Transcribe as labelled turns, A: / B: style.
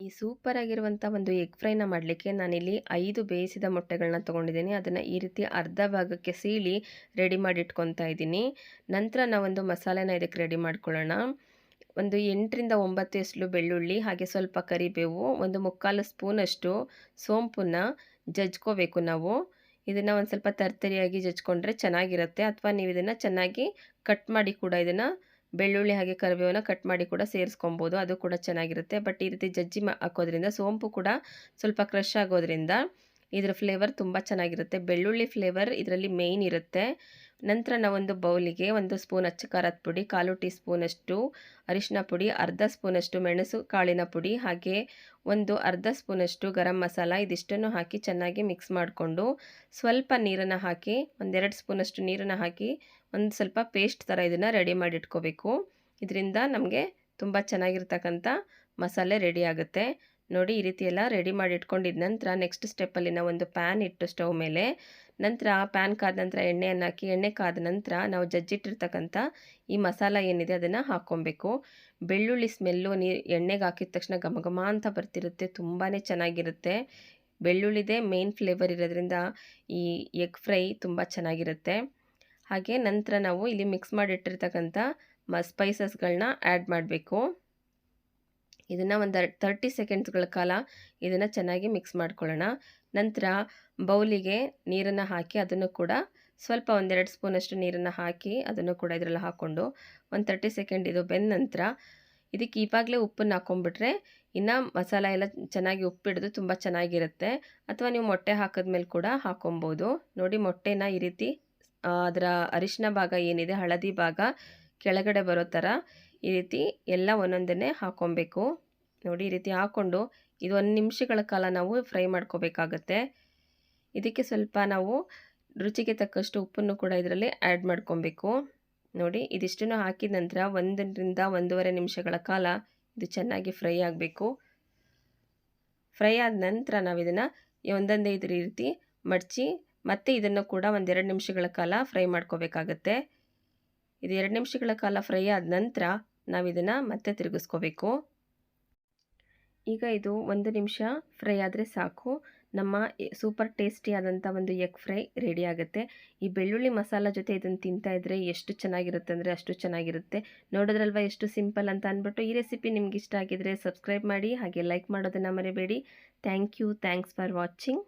A: ಈ ಸೂಪರ್ ಆಗಿರುವಂಥ ಒಂದು ಎಗ್ ಫ್ರೈನ ಮಾಡಲಿಕ್ಕೆ ನಾನಿಲ್ಲಿ ಐದು ಬೇಯಿಸಿದ ಮೊಟ್ಟೆಗಳನ್ನ ತೊಗೊಂಡಿದ್ದೀನಿ. ಅದನ್ನು ಈ ರೀತಿ ಅರ್ಧ ಭಾಗಕ್ಕೆ ಸೀಳಿ ರೆಡಿ ಮಾಡಿ ಇಟ್ಕೊತಾ ಇದ್ದೀನಿ. ನಂತರ ನಾವೊಂದು ಮಸಾಲೆನ ಇದಕ್ಕೆ ರೆಡಿ ಮಾಡ್ಕೊಳ್ಳೋಣ. ಒಂದು ಎಂಟರಿಂದ ಒಂಬತ್ತು ಎಸ್ಲು ಬೆಳ್ಳುಳ್ಳಿ, ಹಾಗೆ ಸ್ವಲ್ಪ ಕರಿಬೇವು, ಒಂದು ಮುಕ್ಕಾಲು ಸ್ಪೂನಷ್ಟು ಸೋಂಪನ್ನ ಜಜ್ಕೋಬೇಕು ನಾವು. ಇದನ್ನು ಒಂದು ಸ್ವಲ್ಪ ತರ್ತರಿಯಾಗಿ ಜಜ್ಕೊಂಡ್ರೆ ಚೆನ್ನಾಗಿರುತ್ತೆ. ಅಥವಾ ನೀವು ಇದನ್ನು ಚೆನ್ನಾಗಿ ಕಟ್ ಮಾಡಿ ಕೂಡ ಇದನ್ನು ಬೆಳ್ಳುಳ್ಳಿ ಹಾಗೆ ಕರಿಬೇವನ್ನ ಕಟ್ ಮಾಡಿ ಕೂಡ ಸೇರಿಸ್ಕೊಬೋದು. ಅದು ಕೂಡ ಚೆನ್ನಾಗಿರುತ್ತೆ. ಬಟ್ ಈ ರೀತಿ ಜಜ್ಜಿ ಹಾಕೋದ್ರಿಂದ, ಸೋಂಪು ಕೂಡ ಸ್ವಲ್ಪ ಕ್ರಶ್ ಆಗೋದ್ರಿಂದ ಇದರ ಫ್ಲೇವರ್ ತುಂಬ ಚೆನ್ನಾಗಿರುತ್ತೆ. ಬೆಳ್ಳುಳ್ಳಿ ಫ್ಲೇವರ್ ಇದರಲ್ಲಿ ಮೇಯ್ನ್ ಇರುತ್ತೆ. ನಂತರ ನಾವೊಂದು ಬೌಲಿಗೆ ಒಂದು ಸ್ಪೂನ್ ಅಚ್ಚ ಖಾರದ ಪುಡಿ, ಕಾಲು ಟೀ ಸ್ಪೂನಷ್ಟು ಅರಿಶಿನ ಪುಡಿ, ಅರ್ಧ ಸ್ಪೂನಷ್ಟು ಮೆಣಸು ಕಾಳಿನ ಪುಡಿ, ಹಾಗೆ ಒಂದು ಅರ್ಧ ಸ್ಪೂನಷ್ಟು ಗರಂ ಮಸಾಲ ಇದಿಷ್ಟನ್ನು ಹಾಕಿ ಚೆನ್ನಾಗಿ ಮಿಕ್ಸ್ ಮಾಡಿಕೊಂಡು ಸ್ವಲ್ಪ ನೀರನ್ನು ಹಾಕಿ ಒಂದೆರಡು ಸ್ಪೂನಷ್ಟು ನೀರನ್ನು ಹಾಕಿ ಒಂದು ಸ್ವಲ್ಪ ಪೇಸ್ಟ್ ಥರ ಇದನ್ನು ರೆಡಿ ಮಾಡಿ ಇಟ್ಕೋಬೇಕು ಇದರಿಂದ ನಮಗೆ ತುಂಬ ಚೆನ್ನಾಗಿರ್ತಕ್ಕಂಥ ಮಸಾಲೆ ರೆಡಿ ಆಗುತ್ತೆ. ನೋಡಿ ಈ ರೀತಿ ಎಲ್ಲ ರೆಡಿ ಮಾಡಿ ಇಟ್ಕೊಂಡಿದ ನಂತರ ನೆಕ್ಸ್ಟ್ ಸ್ಟೆಪ್ಪಲ್ಲಿ ನಾವು ಒಂದು ಪ್ಯಾನ್ ಇಟ್ಟು ಸ್ಟವ್ ಮೇಲೆ ನಂತರ ಪ್ಯಾನ್ ಕಾದ ನಂತರ ಎಣ್ಣೆಯನ್ನು ಹಾಕಿ, ಎಣ್ಣೆ ಕಾದ ನಂತರ ನಾವು ಜಜ್ಜಿಟ್ಟಿರ್ತಕ್ಕಂಥ ಈ ಮಸಾಲ ಏನಿದೆ ಅದನ್ನು ಹಾಕ್ಕೊಬೇಕು. ಬೆಳ್ಳುಳ್ಳಿ ಸ್ಮೆಲ್ಲು ನೀ, ಎಣ್ಣೆಗೆ ಹಾಕಿದ ತಕ್ಷಣ ಘಮ ಘಮ ಅಂತ ಬರ್ತಿರುತ್ತೆ ತುಂಬಾ ಚೆನ್ನಾಗಿರುತ್ತೆ. ಬೆಳ್ಳುಳ್ಳಿದೇ ಮೇನ್ ಫ್ಲೇವರ್ ಇರೋದ್ರಿಂದ ಈ ಎಗ್ ಫ್ರೈ ತುಂಬ ಚೆನ್ನಾಗಿರುತ್ತೆ. ಹಾಗೆ ನಂತರ ನಾವು ಇಲ್ಲಿ ಮಿಕ್ಸ್ ಮಾಡಿಟ್ಟಿರ್ತಕ್ಕಂಥ ಮ ಸ್ಪೈಸಸ್ಗಳನ್ನ ಆ್ಯಡ್ ಮಾಡಬೇಕು. ಇದನ್ನು ಒಂದು ತರ್ಟಿ ಸೆಕೆಂಡ್ಸ್ಗಳ ಕಾಲ ಇದನ್ನು ಚೆನ್ನಾಗಿ ಮಿಕ್ಸ್ ಮಾಡ್ಕೊಳ್ಳೋಣ. ನಂತರ ಬೌಲಿಗೆ ನೀರನ್ನು ಹಾಕಿ ಅದನ್ನು ಕೂಡ ಸ್ವಲ್ಪ ಒಂದೆರಡು ಸ್ಪೂನಷ್ಟು ನೀರನ್ನು ಹಾಕಿ ಅದನ್ನು ಕೂಡ ಇದರಲ್ಲಿ ಹಾಕ್ಕೊಂಡು ಒಂದು ತರ್ಟಿ ಸೆಕೆಂಡ್ ಇದು ಬೆಂದ ನಂತರ ಇದಕ್ಕೆ ಈವಾಗಲೇ ಉಪ್ಪನ್ನು ಹಾಕೊಂಡ್ಬಿಟ್ರೆ ಇನ್ನು ಮಸಾಲ ಎಲ್ಲ ಚೆನ್ನಾಗಿ ಉಪ್ಪಿಡಿದು ತುಂಬ ಚೆನ್ನಾಗಿರುತ್ತೆ. ಅಥವಾ ನೀವು ಮೊಟ್ಟೆ ಹಾಕಿದ್ಮೇಲೆ ಕೂಡ ಹಾಕ್ಕೊಬೋದು ನೋಡಿ ಮೊಟ್ಟೆನ ಈ ರೀತಿ ಅದರ ಅರಿಶಿನ ಭಾಗ ಏನಿದೆ, ಹಳದಿ ಭಾಗ ಕೆಳಗಡೆ ಬರೋ ಥರ ಈ ರೀತಿ ಎಲ್ಲ ಒಂದೊಂದನ್ನೇ ಹಾಕ್ಕೊಬೇಕು ನೋಡಿ, ಈ ರೀತಿ ಹಾಕ್ಕೊಂಡು ಇದು ಒಂದು ನಿಮಿಷಗಳ ಕಾಲ ನಾವು ಫ್ರೈ ಮಾಡ್ಕೋಬೇಕಾಗತ್ತೆ. ಇದಕ್ಕೆ ಸ್ವಲ್ಪ ನಾವು ರುಚಿಗೆ ತಕ್ಕಷ್ಟು ಉಪ್ಪನ್ನು ಕೂಡ ಇದರಲ್ಲಿ ಆ್ಯಡ್ ಮಾಡ್ಕೊಬೇಕು. ನೋಡಿ, ಇದಿಷ್ಟನ್ನು ಹಾಕಿದ ನಂತರ ಒಂದರಿಂದ ಒಂದೂವರೆ ನಿಮಿಷಗಳ ಕಾಲ ಇದು ಚೆನ್ನಾಗಿ ಫ್ರೈ ಆಗಬೇಕು. ಫ್ರೈ ಆದ ನಂತರ ನಾವು ಇದನ್ನು ಒಂದೊಂದೇ ಇದ್ರ ರೀತಿ ಮಡಚಿ ಮತ್ತೆ ಇದನ್ನು ಕೂಡ ಒಂದೆರಡು ನಿಮಿಷಗಳ ಕಾಲ ಫ್ರೈ ಮಾಡ್ಕೋಬೇಕಾಗತ್ತೆ. ಇದು ಎರಡು ನಿಮಿಷಗಳ ಕಾಲ ಫ್ರೈ ಆದ ನಂತರ ನಾವು ಇದನ್ನು ಮತ್ತೆ ತಿರುಗಿಸ್ಕೋಬೇಕು. ಈಗ ಇದು ಒಂದು ನಿಮಿಷ ಫ್ರೈ ಆದರೆ ಸಾಕು. ನಮ್ಮ ಸೂಪರ್ ಟೇಸ್ಟಿ ಆದಂಥ ಒಂದು ಎಗ್ ಫ್ರೈ ರೆಡಿ ಆಗುತ್ತೆ. ಈ ಬೆಳ್ಳುಳ್ಳಿ ಮಸಾಲ ಜೊತೆ ಇದನ್ನು ತಿಂತಾ ಇದ್ದರೆ ಎಷ್ಟು ಚೆನ್ನಾಗಿರುತ್ತೆ ಅಂದರೆ ಅಷ್ಟು ಚೆನ್ನಾಗಿರುತ್ತೆ. ನೋಡೋದ್ರಲ್ವ ಎಷ್ಟು ಸಿಂಪಲ್ ಅಂತ ಅಂದ್ಬಿಟ್ಟು ಈ ರೆಸಿಪಿ ನಿಮ್ಗೆ ಇಷ್ಟ ಆಗಿದ್ರೆ ಸಬ್ಸ್ಕ್ರೈಬ್ ಮಾಡಿ ಹಾಗೆ ಲೈಕ್ ಮಾಡೋದನ್ನು ಮರಿಬೇಡಿ. Thank you, thanks for watching.